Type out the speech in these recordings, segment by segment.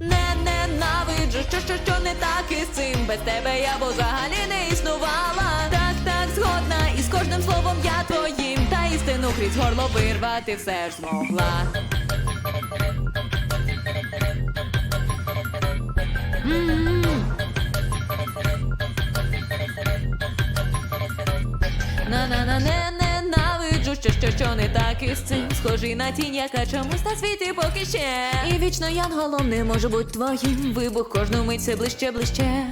Не ненавиджу, що, що, що не так із цим. Без тебе я б взагалі не існувала. Так, так, згодна, і з кожним словом я твоїм. Та істину крізь горло вирвати все ж змогла. на що, що, що не так із цим. Схожий на тінь, яка чомусь на світі поки ще. І вічно янголом не може бути твоїм. Вибух кожну мить все ближче, ближче.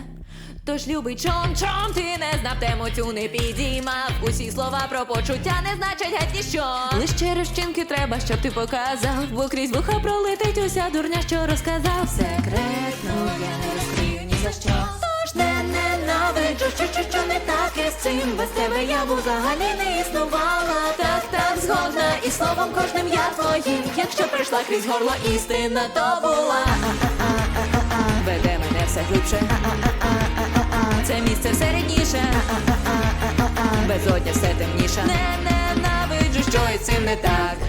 Тож любий чом, чом ти не знав тему цю не підіймав. Усі слова про почуття не значать геть ніщо. Лиш через вчинки треба, щоб ти показав. Бо крізь вуха пролетить уся дурня, що розказав. Секретно я не розкрию ні за що. Тож не ненавиджу, цим. Без тебе я б взагалі не існувала. Так, так, згодна, і словом кожним я твоїм. Якщо прийшла крізь горло істина, то була. Веде мене все глибше. Це місце все рідніше. Безодня все темніше. Не ненавиджу, що і цим не так.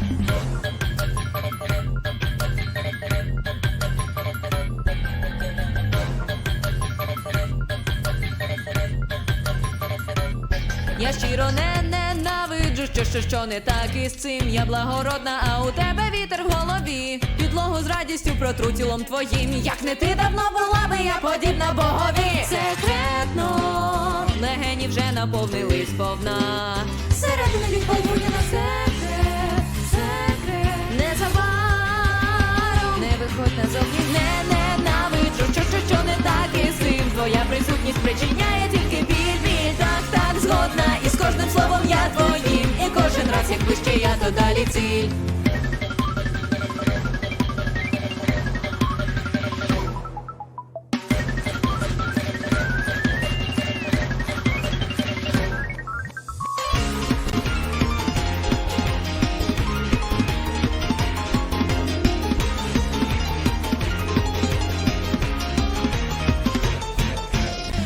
Я щиро не ненавиджу, що, що, що не так із цим. Я благородна, а у тебе вітер в голові. Підлогу з радістю протру тілом твоїм. Як не ти давно була би я подібна богові. Секретно, легені вже наповнились повна. Середини відповідь на секрет, то далі ціль.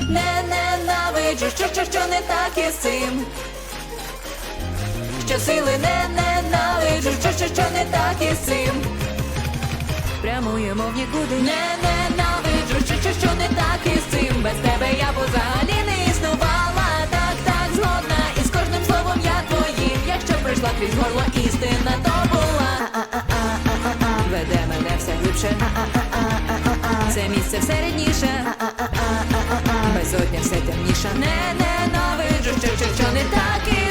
Не ненавиджу, що, що, що не так із цим. Що сили не ненавиджу, що, що, що не так із цим. Прямуємо в нікуди. Не ненавиджу, що, що, що не так із цим. Без тебе я б взагалі не існувала. Так, так, згодна, і з кожним словом я твоїм. Якщо прийшла крізь горло істина, то була. Веде мене все глибше. Це місце все рідніше. Безодня все темніша. Не ненавиджу, що, що, що не так із